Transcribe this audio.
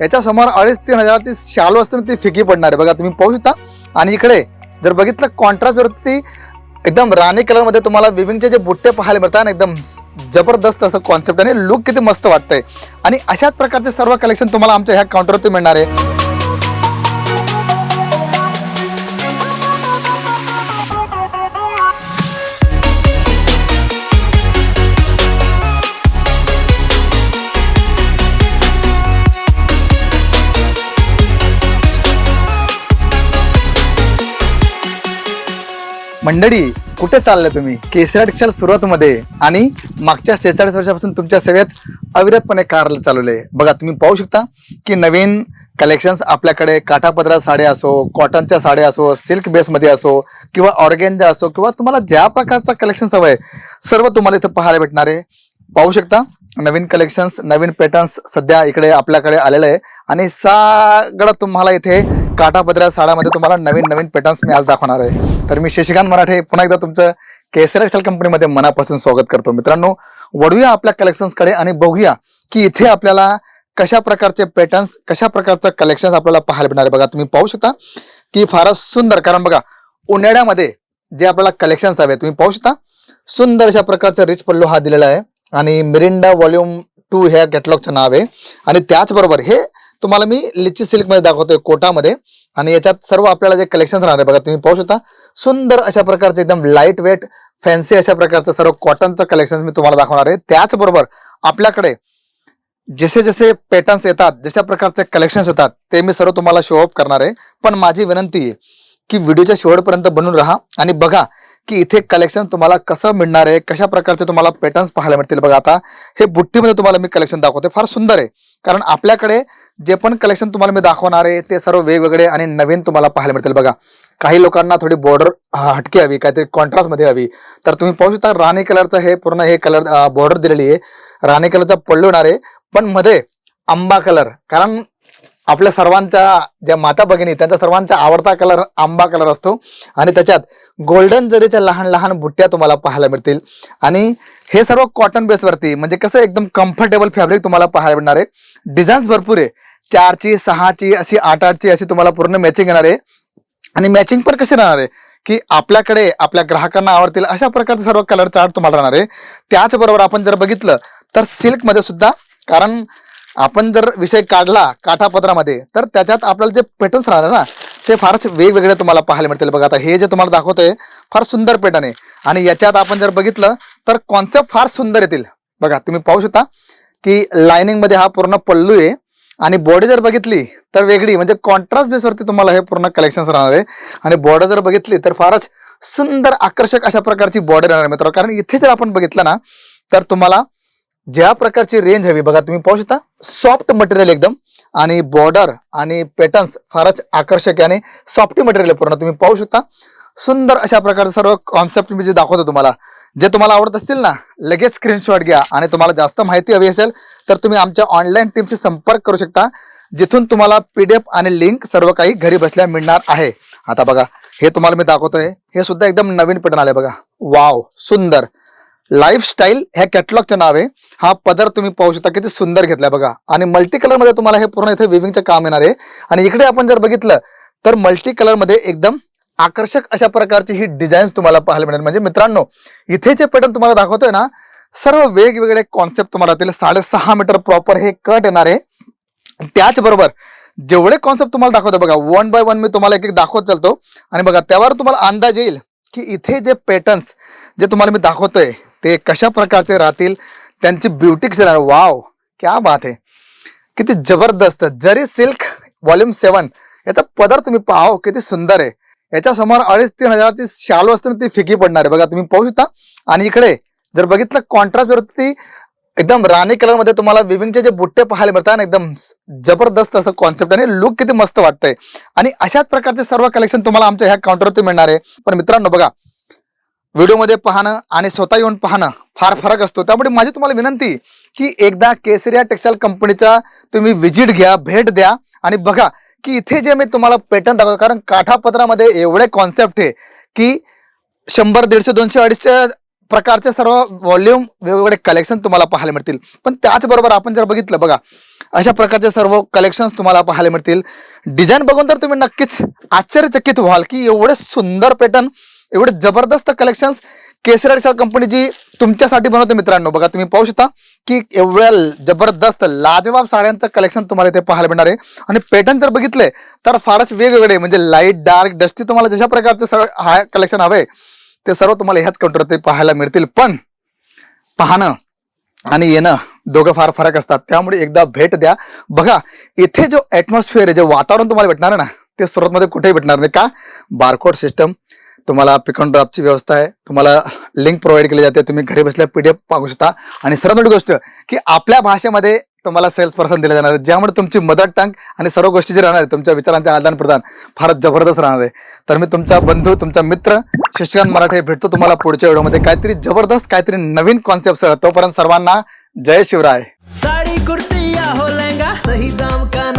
याच्या समोर अडीच तीन हजाराची शालू असते ना ती फिकी पडणार आहे. बघा तुम्ही पाहू शकता. आणि इकडे जर बघितलं कॉन्ट्रास्टवरती एकदम राणी कलरमध्ये तुम्हाला विविंगचे जे बुट्टे पाहायला मिळतात ना एकदम जबरदस्त असं कॉन्सेप्ट आणि लुक किती मस्त वाटतंय. आणि अशाच प्रकारचे सर्व कलेक्शन तुम्हाला आमच्या ह्या काउंटरवरती मिळणार आहे. मंडळी कुठे चालले तुम्ही? केसऱ्या रिक्षाला सुरुवातमध्ये आणि मागच्या शेहेचाळीस वर्षापासून तुमच्या सेवेत अविरतपणे कार चालवले. बघा तुम्ही पाहू शकता की नवीन कलेक्शन्स आपल्याकडे काठापदरा साड्या असो कॉटनच्या साड्या असो सिल्क बेसमध्ये असो किंवा ऑर्गेनच्या असो किंवा तुम्हाला ज्या प्रकारचा कलेक्शन्स आहे सर्व तुम्हाला इथं पाहायला भेटणार आहे. पाहू शकता नवीन कलेक्शन्स नवीन पॅटर्न्स सध्या इकडे आपल्याकडे आलेलं आहे. आणि सगळं तुम्हाला इथे काठापदऱ्या साड्यामध्ये तुम्हाला नवीन नवीन पॅटर्न्स मी आज दाखवणार आहे. तर मी शशिकांत मराठे पुन्हा एकदा तुमचं केसर एक्सेल कंपनीमध्ये मनापासून स्वागत करतो. मित्रांनो वळूया आपल्या कलेक्शन्सकडे आणि बघूया की इथे आपल्याला कशा प्रकारचे पॅटर्न्स कशा प्रकारचं कलेक्शन आपल्याला पाहायला मिळणार आहे. बघा तुम्ही पाहू शकता की फारच सुंदर कारण बघा उन्हाळ्यामध्ये जे आपल्याला कलेक्शन्स हवे तुम्ही पाहू शकता. सुंदर अशा प्रकारचा रिच पल्लो हा दिलेला आहे. आणि मिरिंडा व्हॉल्यूम टू ह्या कॅटलॉगचं नाव आहे. आणि त्याचबरोबर हे तुम्हाला मी लिची सिल्कमध्ये दाखवतोय कोटामध्ये. आणि याच्यात सर्व आपल्याला जे कलेक्शन राहणार आहे बघा तुम्ही पाहू शकता. सुंदर अशा प्रकारचे एकदम लाइट वेट फॅन्सी अशा प्रकारचं सर्व कॉटनचं कलेक्शन मी तुम्हाला दाखवणार आहे. त्याचबरोबर आपल्याकडे जसे जसे पॅटर्न्स येतात जशा प्रकारचे कलेक्शन्स येतात ते मी सर्व तुम्हाला शो अप करणार आहे. पण माझी विनंती आहे की व्हिडिओच्या शेवटपर्यंत बनून राहा आणि बघा की इथे कलेक्शन तुम्हाला कसं मिळणार आहे कशा प्रकारचे तुम्हाला पॅटर्न्स पाहायला मिळतील बघा आता. हे बुट्टीमध्ये तुम्हाला मी कलेक्शन दाखवते फार सुंदर आहे. कारण आपल्याकडे जे पण कलेक्शन तुम्हाला मी दाखवणार आहे ते सर्व वेगवेगळे आणि नवीन तुम्हाला पाहायला मिळतील बघा. काही लोकांना थोडी बॉर्डर हटकी हवी काहीतरी कॉन्ट्रास्टमध्ये हवी. तर तुम्ही पाहू शकता राणी कलरचं हे पूर्ण हे कलर बॉर्डर दिलेली आहे. राणी कलरचा पडलो आहे पण मध्ये आंबा कलर कारण आपल्या सर्वांच्या ज्या माता भगिनी त्यांचा सर्वांचा आवडता कलर आंबा कलर असतो. आणि त्याच्यात गोल्डन जरीच्या लहान लहान बुट्ट्या तुम्हाला पाहायला मिळतील. आणि हे सर्व कॉटन बेसवरती म्हणजे कसं एकदम कम्फर्टेबल फॅब्रिक तुम्हाला पाहायला मिळणार आहे. डिझाईन्स भरपूर आहे. चारची सहाची अशी आठ आठची अशी तुम्हाला पूर्ण मॅचिंग येणार आहे. आणि मॅचिंग पण कशी राहणार आहे? की आपल्याकडे आपल्या ग्राहकांना आवडतील अशा प्रकारचे सर्व कलर चार्ट तुम्हाला राहणार आहे. त्याचबरोबर आपण जर बघितलं तर सिल्कमध्ये सुद्धा कारण आपण जर विषय काढला काठापत्रामध्ये तर त्याच्यात आपल्याला जे पेटर्न्स राहणार ना ते फारच वेगवेगळे तुम्हाला पाहायला मिळतील. बघा आता हे जे तुम्हाला दाखवतोय फार सुंदर पेटन आहे. आणि याच्यात आपण जर बघितलं तर कॉन्सेप्ट फार सुंदर येतील. बघा तुम्ही पाहू शकता की लायनिंगमध्ये हा पूर्ण पल्लू आहे. आणि बॉडी जर बघितली तर वेगळी. म्हणजे कॉन्ट्रास्ट बेसवरती तुम्हाला हे पूर्ण कलेक्शन राहणार आहे. आणि बॉर्डर जर बघितली तर फारच सुंदर आकर्षक अशा प्रकारची बॉर्डर राहणार मित्र कारण इथे जर आपण बघितलं ना तर तुम्हाला ज्या प्रकारची रेंज हवी बघा तुम्ही पाहू शकता सॉफ्ट मटेरियल एकदम आणि बॉर्डर आणि पॅटर्न्स फारच आकर्षक आणि सॉफ्टी मटेरियल पूर्ण. तुम्ही पाहू शकता सुंदर अशा प्रकारचे सर्व कॉन्सेप्ट मी जे दाखवतो तुम्हाला. जे तुम्हाला आवडत असतील ना लगेच स्क्रीनशॉट घ्या. आणि तुम्हाला जास्त माहिती हवी असेल तर तुम्ही आमच्या ऑनलाईन टीमशी संपर्क करू शकता जिथून तुम्हाला पीडीएफ आणि लिंक सर्व काही घरी बसल्या मिळणार आहे. आता बघा हे तुम्हाला मी दाखवतोय. हे सुद्धा एकदम नवीन पॅटर्न आले बघा. वाव सुंदर. लाईफस्टाईल ह्या कॅटलॉगचं नाव. आहे हा पदर तुम्ही पाहू शकता किती सुंदर घेतलाय बघा. आणि मल्टी कलरमध्ये तुम्हाला हे पूर्ण इथे विविंगचं काम येणार आहे. आणि इकडे आपण जर बघितलं तर मल्टी कलरमध्ये एकदम आकर्षक अशा प्रकारची ही डिझाईन्स तुम्हाला पाहायला मिळेल. म्हणजे मित्रांनो इथे जे पॅटर्न तुम्हाला दाखवतोय ना सर्व वेगवेगळे कॉन्सेप्ट तुम्हाला येतील साडेसहा मीटर प्रॉपर हे कट येणार आहे. त्याचबरोबर जेवढे कॉन्सेप्ट तुम्हाला दाखवतो बघा वन बाय वन मी तुम्हाला एक एक दाखवत चालतो. आणि बघा त्यावर तुम्हाला अंदाज येईल की इथे जे पॅटर्न्स जे तुम्हाला मी दाखवतोय ते कशा प्रकारचे राहतील त्यांची ब्युटी कशी राहणार? वाव क्या बात आहे किती जबरदस्त. जरी सिल्क व्हॉल्यूम सेवन याचा पदर तुम्ही पाहाव किती सुंदर आहे. याच्या समोर अडीच तीन हजाराची शालू असते ती फिकी पडणार आहे. बघा तुम्ही पाहू शकता. आणि इकडे जर बघितलं कॉन्ट्रास्ट वरती एकदम राणी कलरमध्ये तुम्हाला विविंगचे जे बुट्टे पाहायला मिळतात ना एकदम जबरदस्त असं कॉन्सेप्ट आणि लुक किती मस्त वाटतंय. आणि अशाच प्रकारचे सर्व कलेक्शन तुम्हाला आमच्या ह्या काउंटरवरती मिळणार आहे. पण मित्रांनो बघा व्हिडिओमध्ये पाहणं आणि स्वतः येऊन पाहणं फार फरक असतो. त्यामुळे माझी तुम्हाला विनंती की एकदा केसरिया टेक्सटाईल कंपनीचा तुम्ही व्हिजिट घ्या भेट द्या आणि बघा की इथे जे मी तुम्हाला पॅटर्न दाखवतो कारण काठापत्रामध्ये एवढे कॉन्सेप्ट आहे की शंभर दीडशे दोनशे अडीचशे प्रकारचे सर्व व्हॉल्यूम वेगवेगळे कलेक्शन तुम्हाला पाहायला मिळतील. पण त्याचबरोबर आपण जर बघितलं बघा अशा प्रकारचे सर्व कलेक्शन्स तुम्हाला पाहायला मिळतील. डिझाईन बघून तर तुम्ही नक्कीच आश्चर्यचकित व्हाल की एवढे सुंदर पॅटर्न एवढे जबरदस्त कलेक्शन्स केसरी कंपनी कंपनीची तुमच्यासाठी बनवते मित्रांनो. बघा तुम्ही पाहू शकता की एवढ्या जबरदस्त लाजवाब साड्यांचं कलेक्शन तुम्हाला इथे पाहायला मिळणार आहे. आणि पॅटर्न जर बघितले तर फारच वेगवेगळे म्हणजे लाइट डार्क डस्टी तुम्हाला जशा प्रकारचे सर्व हा कलेक्शन हवे ते सर्व तुम्हाला ह्याच काउंटरवरती पाहायला मिळतील. पण पाहणं आणि येणं दोघं फार फरक असतात. त्यामुळे एकदा भेट द्या. बघा इथे जो ॲटमॉस्फिअर आहे जे वातावरण तुम्हाला भेटणार आहे ना ते सुरतमध्ये कुठेही भेटणार नाही. का? बारकोड सिस्टम तुम्हाला पिक अँड ड्रॉपची व्यवस्था आहे. तुम्हाला लिंक प्रोव्हाइड केली जाते. तुम्ही घरी बसल्या पी डी एफ पाहू शकता. आणि सर्वात मोठी गोष्ट की आपल्या भाषेमध्ये तुम्हाला सेल्स पर्सन दिले जाणार आहे ज्यामुळे तुमची मदर टंग आणि सर्व गोष्टी जे राहणार आहे तुमच्या विचारांचे आदान प्रदान फारच जबरदस्त राहणार आहे. तर मी तुमचा बंधू तुमचा मित्र शिक्षकांत मराठे भेटतो तुम्हाला पुढच्या व्हिडिओमध्ये. काहीतरी जबरदस्त काहीतरी नवीन कॉन्सेप्ट तोपर्यंत सर्वांना जय शिवराय. साड़ी कुर्ती या हो लहंगा सही दाम का